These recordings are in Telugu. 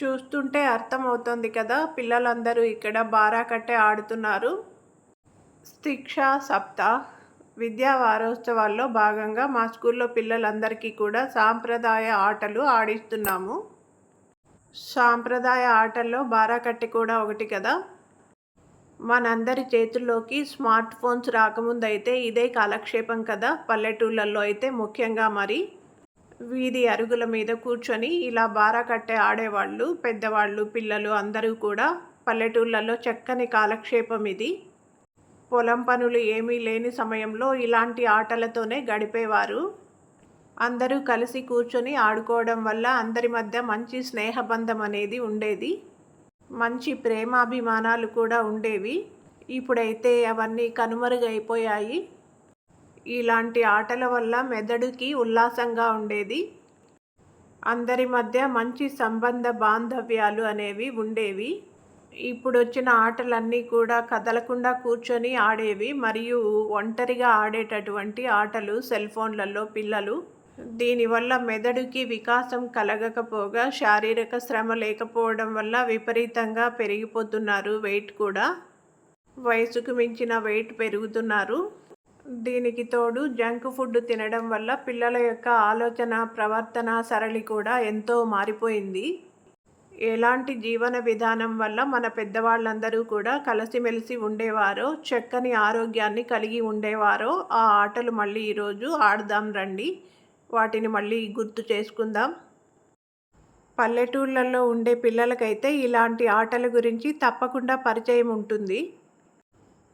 చూస్తుంటే అర్థమవుతుంది కదా పిల్లలందరూ ఇక్కడ బారా కట్టే ఆడుతున్నారు. శిక్ష సప్తాహ్ విద్యా వారోత్సవాల్లో భాగంగా మా స్కూల్లో పిల్లలందరికీ కూడా సాంప్రదాయ ఆటలు ఆడిస్తున్నాము. సాంప్రదాయ ఆటల్లో బారా కట్టి కూడా ఒకటి కదా. మనందరి చేతుల్లోకి స్మార్ట్ ఫోన్స్ రాకముందు అయితే ఇదే కాలక్షేపం కదా పల్లెటూళ్ళల్లో అయితే ముఖ్యంగా మరి. వీధి అరుగుల మీద కూర్చొని ఇలా బారా కట్టే ఆడేవాళ్ళు పెద్దవాళ్ళు పిల్లలు అందరూ కూడా పల్లెటూళ్ళల్లో చక్కని కాలక్షేపం ఇది. పొలం పనులు ఏమీ లేని సమయంలో ఇలాంటి ఆటలతోనే గడిపేవారు. అందరూ కలిసి కూర్చొని ఆడుకోవడం వల్ల అందరి మధ్య మంచి స్నేహబంధం అనేది ఉండేది. మంచి ప్రేమాభిమానాలు కూడా ఉండేవి. ఇప్పుడైతే అవన్నీ కనుమరుగైపోయాయి. ఇలాంటి ఆటల వల్ల మెదడుకి ఉల్లాసంగా ఉండేది. అందరి మధ్య మంచి సంబంధ బాంధవ్యాలు అనేవి ఉండేవి. ఇప్పుడు వచ్చిన ఆటలన్నీ కూడా కదలకుండా కూర్చొని ఆడేవి. మరియు ఒంటరిగా ఆడేటటువంటి ఆటలు సెల్ ఫోన్లలో పిల్లలు. దీనివల్ల మెదడుకి వికాసం కలగకపోగా శారీరక శ్రమ లేకపోవడం వల్ల విపరీతంగా పెరిగిపోతున్నారు వెయిట్ కూడా. వయసుకు మించిన వెయిట్ పెరుగుతున్నారు. దీనికి తోడు జంక్ ఫుడ్ తినడం వల్ల పిల్లల యొక్క ఆలోచన ప్రవర్తన సరళి కూడా ఎంతో మారిపోయింది. ఎలాంటి జీవన విధానం వల్ల మన పెద్దవాళ్ళందరూ కూడా కలిసిమెలిసి ఉండేవారో చక్కని ఆరోగ్యాన్ని కలిగి ఉండేవారో ఆ ఆటలు మళ్ళీ ఈరోజు ఆడదాం రండి. వాటిని మళ్ళీ గుర్తు చేసుకుందాం. పల్లెటూళ్ళల్లో ఉండే పిల్లలకైతే ఇలాంటి ఆటల గురించి తప్పకుండా పరిచయం ఉంటుంది.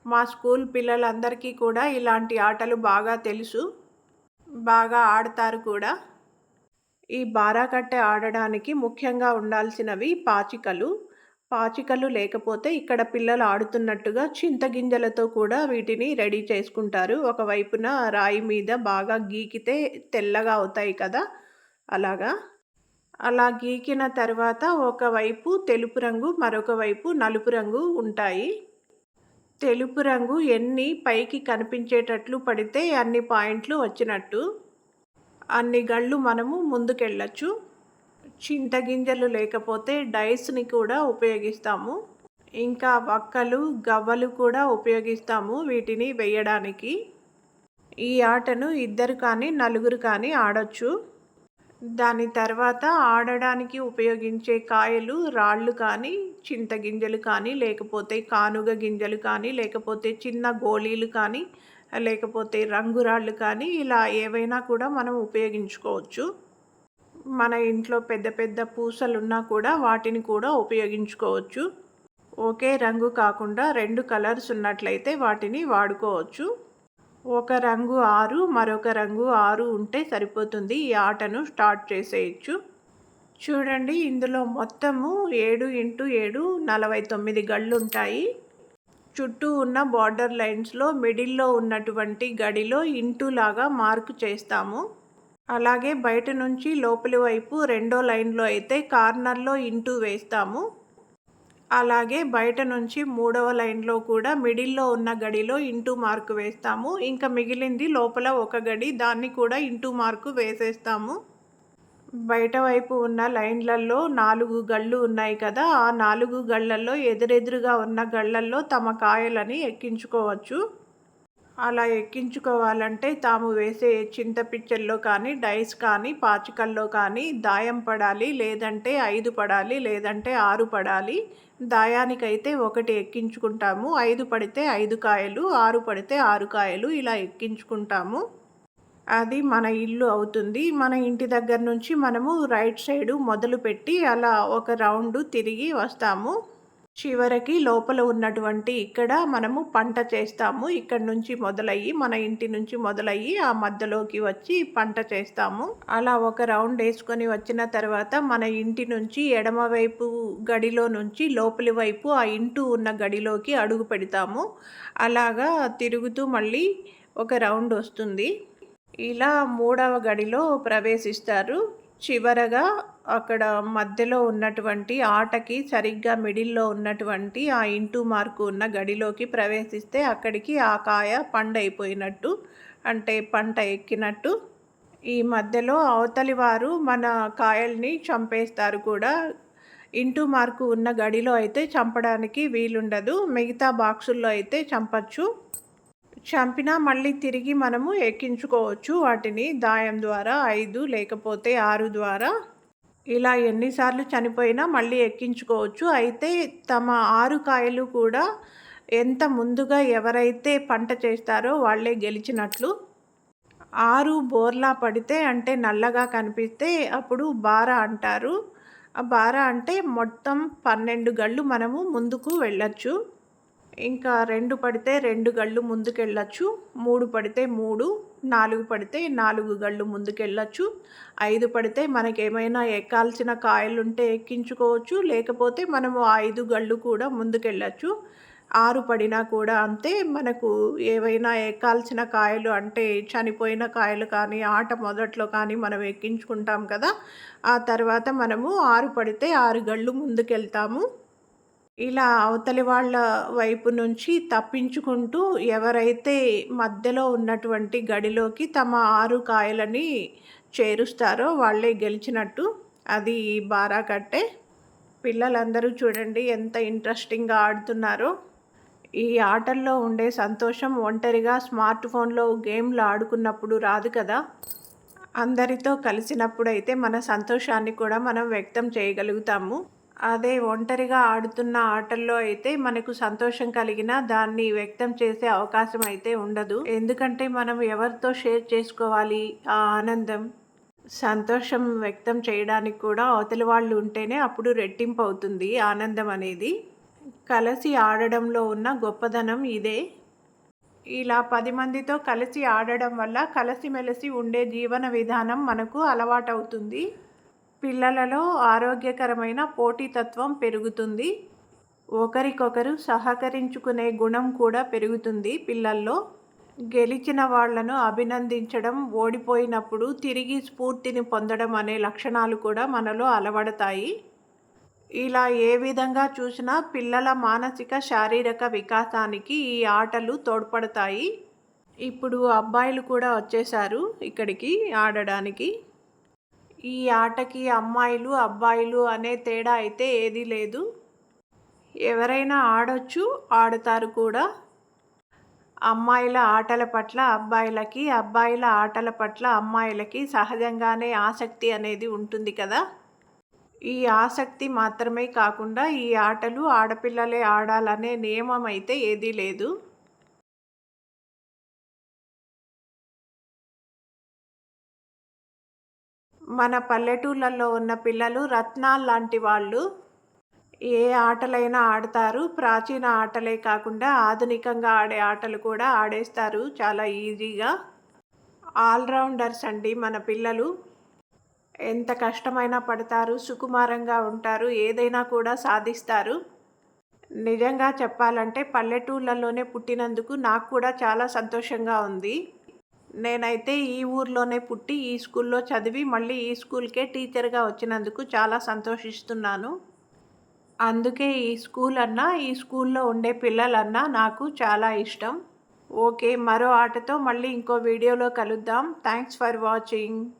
మా స్కూల్ పిల్లలందరికీ కూడా ఇలాంటి ఆటలు బాగా తెలుసు. బాగా ఆడతారు కూడా. ఈ బారాకట్టె ఆడడానికి ముఖ్యంగా ఉండాల్సినవి పాచికలు. పాచికలు లేకపోతే ఇక్కడ పిల్లలు ఆడుతున్నట్టుగా చింతగింజలతో కూడా వీటిని రెడీ చేసుకుంటారు. ఒకవైపున రాయి మీద బాగా గీకితే తెల్లగా అవుతాయి కదా. అలాగా? అలా గీకిన తర్వాత ఒకవైపు తెలుపు రంగు మరొక వైపు నలుపు రంగు ఉంటాయి. తెలుపు రంగు ఎన్ని పైకి కనిపించేటట్లు పడితే అన్ని పాయింట్లు వచ్చినట్టు. అన్ని గళ్ళు మనము ముందుకెళ్ళచ్చు. చింతగింజలు లేకపోతే డైస్ని కూడా ఉపయోగిస్తాము. ఇంకా వక్కలు గవ్వలు కూడా ఉపయోగిస్తాము వీటిని వేయడానికి. ఈ ఆటను ఇద్దరు కానీ నలుగురు కానీ ఆడొచ్చు. దాని తర్వాత ఆడడానికి ఉపయోగించే కాయలు రాళ్ళు కానీ చింతగింజలు కానీ లేకపోతే కానుగ గింజలు కానీ లేకపోతే చిన్న గోళీలు కానీ లేకపోతే రంగురాళ్ళు కానీ ఇలా ఏవైనా కూడా మనం ఉపయోగించుకోవచ్చు. మన ఇంట్లో పెద్ద పెద్ద పూసలు ఉన్నా కూడా వాటిని కూడా ఉపయోగించుకోవచ్చు. ఒకే రంగు కాకుండా రెండు కలర్స్ ఉన్నట్లయితే వాటిని వాడుకోవచ్చు. ఒక రంగు ఆరు మరొక రంగు ఆరు ఉంటే సరిపోతుంది. ఈ ఆటను స్టార్ట్ చేసేయచ్చు. చూడండి ఇందులో మొత్తము ఏడు ఇంటూ ఏడు నలభై తొమ్మిది గళ్ళు ఉంటాయి చుట్టూ ఉన్న బార్డర్ లైన్స్లో మిడిల్లో ఉన్నటువంటి గడిలో ఇంటూ లాగా మార్క్ చేస్తాము. అలాగే బయట నుంచి లోపలి వైపు రెండో లైన్లో అయితే కార్నర్లో ఇంటూ వేస్తాము. అలాగే బయట నుంచి మూడవ లైన్లో కూడా మిడిల్లో ఉన్న గడిలో ఇంటూ మార్కు వేస్తాము. ఇంకా మిగిలింది లోపల ఒక గడి దాన్ని కూడా ఇంటూ మార్కు వేసేస్తాము. బయట వైపు ఉన్న లైన్లలో నాలుగు గళ్ళు ఉన్నాయి కదా ఆ నాలుగు గళ్ళల్లో ఎదురెదురుగా ఉన్న గళ్ళల్లో తమ కాయలని ఎక్కించుకోవచ్చు. అలా ఎక్కించుకోవాలంటే తాము వేసే చింతపిచ్చల్లో కానీ డైస్ కానీ పాచికల్లో కానీ దాయం పడాలి లేదంటే ఐదు పడాలి లేదంటే ఆరు పడాలి. దాయానికైతే ఒకటి ఎక్కించుకుంటాము. ఐదు పడితే ఐదు కాయలు ఆరు పడితే ఆరు కాయలు ఇలా ఎక్కించుకుంటాము. అది మన ఇల్లు అవుతుంది. మన ఇంటి దగ్గర నుంచి మనము రైట్ సైడు మొదలుపెట్టి అలా ఒక రౌండ్ తిరిగి వస్తాము. చివరికి లోపల ఉన్నటువంటి ఇక్కడ మనము పంట చేస్తాము. ఇక్కడ నుంచి మొదలయ్యి మన ఇంటి నుంచి మొదలయ్యి ఆ మధ్యలోకి వచ్చి పంట చేస్తాము. అలా ఒక రౌండ్ వేసుకొని వచ్చిన తర్వాత మన ఇంటి నుంచి ఎడమవైపు గడిలో నుంచి లోపలి వైపు ఆ ఇంటూ ఉన్న గడిలోకి అడుగు పెడతాము. అలాగా తిరుగుతూ మళ్ళీ ఒక రౌండ్ వస్తుంది. ఇలా మూడవ గడిలో ప్రవేశిస్తారు. చివరగా అక్కడ మధ్యలో ఉన్నటువంటి ఆటకి సరిగ్గా మిడిల్లో ఉన్నటువంటి ఆ ఇంటూ మార్కు ఉన్న గడిలోకి ప్రవేశిస్తే అక్కడికి ఆ కాయ పండైపోయినట్టు అంటే పంట ఎక్కినట్టు. ఈ మధ్యలో అవతలి వారు మన కాయల్ని చంపేస్తారు కూడా. ఇంటూ మార్కు ఉన్న గడిలో అయితే చంపడానికి వీలుండదు. మిగతా బాక్సుల్లో అయితే చంపచ్చు. చంపినా మళ్ళీ తిరిగి మనము ఎక్కించుకోవచ్చు వాటిని. దాయం ద్వారా ఐదు లేకపోతే ఆరు ద్వారా. ఇలా ఎన్నిసార్లు చనిపోయినా మళ్ళీ ఎక్కించుకోవచ్చు. అయితే తమ ఆరు కాయలు కూడా ఎంత ముందుగా ఎవరైతే పంట చేస్తారో వాళ్ళే గెలిచినట్లు. ఆరు బోర్లా పడితే అంటే నల్లగా కనిపిస్తే అప్పుడు బార అంటారు. ఆ బార అంటే మొత్తం పన్నెండు గళ్ళు మనము ముందుకు వెళ్ళచ్చు. ఇంకా రెండు పడితే రెండు గళ్ళు ముందుకు వెళ్ళచ్చు మూడు పడితే మూడు. నాలుగు పడితే నాలుగు గళ్ళు ముందుకెళ్ళచ్చు. ఐదు పడితే మనకేమైనా ఎక్కాల్సిన కాయలుంటే ఎక్కించుకోవచ్చు. లేకపోతే మనము ఐదు గళ్ళు కూడా ముందుకెళ్ళచ్చు. ఆరు పడినా కూడా అంతే. మనకు ఏవైనా ఎక్కాల్సిన కాయలు అంటే చనిపోయిన కాయలు కానీ ఆట మొదట్లో కానీ మనం ఎక్కించుకుంటాం కదా. ఆ తర్వాత మనము ఆరు పడితే ఆరు గళ్ళు ముందుకెళ్తాము. ఇలా అవతలి వాళ్ళ వైపు నుంచి తప్పించుకుంటూ ఎవరైతే మధ్యలో ఉన్నటువంటి గడిలోకి తమ ఆరు కాయలని చేరుస్తారో వాళ్ళే గెలిచినట్టు అది బారా కట్టే పిల్లలందరూ చూడండి ఎంత ఇంట్రెస్టింగ్గా ఆడుతున్నారో. ఈ ఆటల్లో ఉండే సంతోషం ఒంటరిగా స్మార్ట్ ఫోన్లో గేమ్లు ఆడుకున్నప్పుడు రాదు కదా. అందరితో కలిసినప్పుడైతే మన సంతోషాన్ని కూడా మనం వ్యక్తం చేయగలుగుతాము. అదే ఒంటరిగా ఆడుతున్న ఆటల్లో అయితే మనకు సంతోషం కలిగిన దాన్ని వ్యక్తం చేసే అవకాశం అయితే ఉండదు. ఎందుకంటే మనం ఎవరితో షేర్ చేసుకోవాలి? ఆ ఆనందం సంతోషం వ్యక్తం చేయడానికి కూడా అవతలి వాళ్ళు ఉంటేనే అప్పుడు రెట్టింపు అవుతుంది ఆనందం అనేది. కలిసి ఆడడంలో ఉన్న గొప్పదనం ఇదే. ఇలా పది మందితో కలిసి ఆడడం వల్ల కలిసిమెలిసి ఉండే జీవన విధానం మనకు అలవాటవుతుంది. పిల్లలలో ఆరోగ్యకరమైన పోటీతత్వం పెరుగుతుంది. ఒకరికొకరు సహకరించుకునే గుణం కూడా పెరుగుతుంది పిల్లల్లో. గెలిచిన వాళ్ళను అభినందించడం ఓడిపోయినప్పుడు తిరిగి స్ఫూర్తిని పొందడం అనే లక్షణాలు కూడా మనలో అలవడతాయి. ఇలా ఏ విధంగా చూసినా పిల్లల మానసిక శారీరక వికాసానికి ఈ ఆటలు తోడ్పడతాయి. ఇప్పుడు అబ్బాయిలు కూడా వచ్చేసారు ఇక్కడికి ఆడడానికి. ఈ ఆటకి అమ్మాయిలు అబ్బాయిలు అనే తేడా అయితే ఏదీ లేదు. ఎవరైనా ఆడొచ్చు ఆడతారు కూడా. అమ్మాయిల ఆటల పట్ల అబ్బాయిలకి అబ్బాయిల ఆటల పట్ల అమ్మాయిలకి సహజంగానే ఆసక్తి అనేది ఉంటుంది కదా. ఈ ఆసక్తి మాత్రమే కాకుండా ఈ ఆటలు ఆడపిల్లలే ఆడాలనే నియమం అయితే ఏదీ లేదు. మన పల్లెటూళ్ళల్లో ఉన్న పిల్లలు రత్నాలు లాంటి వాళ్ళు ఏ ఆటలైనా ఆడతారు. ప్రాచీన ఆటలే కాకుండా ఆధునికంగా ఆడే ఆటలు కూడా ఆడేస్తారు. చాలా ఈజీగా. ఆల్రౌండర్స్ అండి మన పిల్లలు. ఎంత కష్టమైనా పడతారు సుకుమారంగా ఉంటారు ఏదైనా కూడా సాధిస్తారు. నిజంగా చెప్పాలంటే పల్లెటూళ్ళలోనే పుట్టినందుకు నాకు కూడా చాలా సంతోషంగా ఉంది. నేనైతే ఈ ఊర్లోనే పుట్టి ఈ స్కూల్లో చదివి మళ్ళీ ఈ స్కూల్కే టీచర్గా వచ్చినందుకు చాలా సంతోషిస్తున్నాను. అందుకే ఈ స్కూల్ అన్నా ఈ స్కూల్లో ఉండే పిల్లలన్నా నాకు చాలా ఇష్టం. ఓకే మరో ఆటతో మళ్ళీ ఇంకో వీడియోలో కలుద్దాం. Thanks for watching.